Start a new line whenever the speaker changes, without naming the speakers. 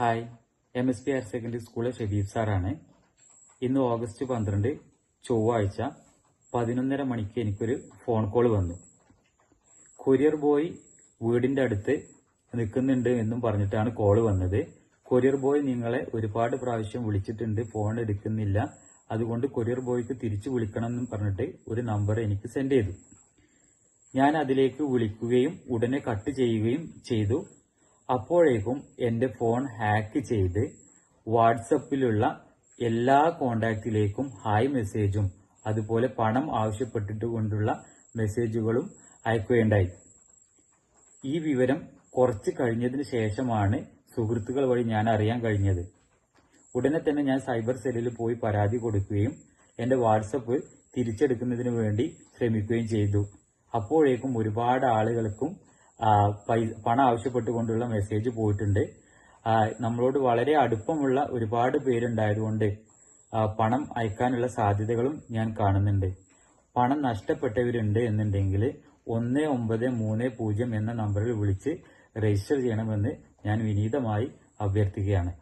Hi. M S P higher secondary സ്കൂളിലെ ഷെബീബ് സാറാണ്. ഇന്ന് ഓഗസ്റ്റ് പന്ത്രണ്ട് ചൊവ്വാഴ്ച പതിനൊന്നര മണിക്ക് എനിക്കൊരു ഫോൺ കോൾ വന്നു. കൊറിയർ ബോയ് വീടിന്റെ അടുത്ത് നിൽക്കുന്നുണ്ട് എന്നും പറഞ്ഞിട്ടാണ് കോൾ വന്നത്. കൊറിയർ ബോയ് നിങ്ങളെ ഒരുപാട് പ്രാവശ്യം വിളിച്ചിട്ടുണ്ട് ഫോൺ എടുക്കുന്നില്ല. അതുകൊണ്ട് കൊറിയർ ബോയ്ക്ക് തിരിച്ചു വിളിക്കണം എന്നും പറഞ്ഞിട്ട് ഒരു നമ്പർ എനിക്ക് സെൻഡ് ചെയ്തു. ഞാൻ അതിലേക്ക് വിളിക്കുകയും ഉടനെ കട്ട് ചെയ്യുകയും ചെയ്തു. അപ്പോഴേക്കും എന്റെ ഫോൺ ഹാക്ക് ചെയ്ത് വാട്സപ്പിലുള്ള എല്ലാ കോണ്ടാക്റ്റിലേക്കും ഹായ് മെസ്സേജും അതുപോലെ പണം ആവശ്യപ്പെട്ടിട്ട് മെസ്സേജുകളും അയക്കുകയുണ്ടായി. ഈ വിവരം കുറച്ച് കഴിഞ്ഞതിന് ശേഷമാണ് സുഹൃത്തുക്കൾ വഴി ഞാൻ അറിയാൻ കഴിഞ്ഞത്. ഉടനെ തന്നെ ഞാൻ സൈബർ സെല്ലിൽ പോയി പരാതി കൊടുക്കുകയും എന്റെ വാട്സപ്പ് തിരിച്ചെടുക്കുന്നതിന് വേണ്ടി ശ്രമിക്കുകയും ചെയ്തു. അപ്പോഴേക്കും ഒരുപാട് ആളുകൾക്കും പണം ആവശ്യപ്പെട്ടുകൊണ്ടുള്ള മെസ്സേജ് പോയിട്ടുണ്ട്. നമ്മളോട് വളരെ അടുപ്പമുള്ള ഒരുപാട് പേരുണ്ടായതുകൊണ്ട് പണം അയക്കാനുള്ള സാധ്യതകളും ഞാൻ കാണുന്നുണ്ട്. പണം നഷ്ടപ്പെട്ടവരുണ്ട് എന്നുണ്ടെങ്കിൽ ഒന്ന് ഒമ്പത് മൂന്ന് പൂജ്യം എന്ന നമ്പറിൽ വിളിച്ച് രജിസ്റ്റർ ചെയ്യണമെന്ന് ഞാൻ വിനീതമായി അഭ്യർത്ഥിക്കുകയാണ്.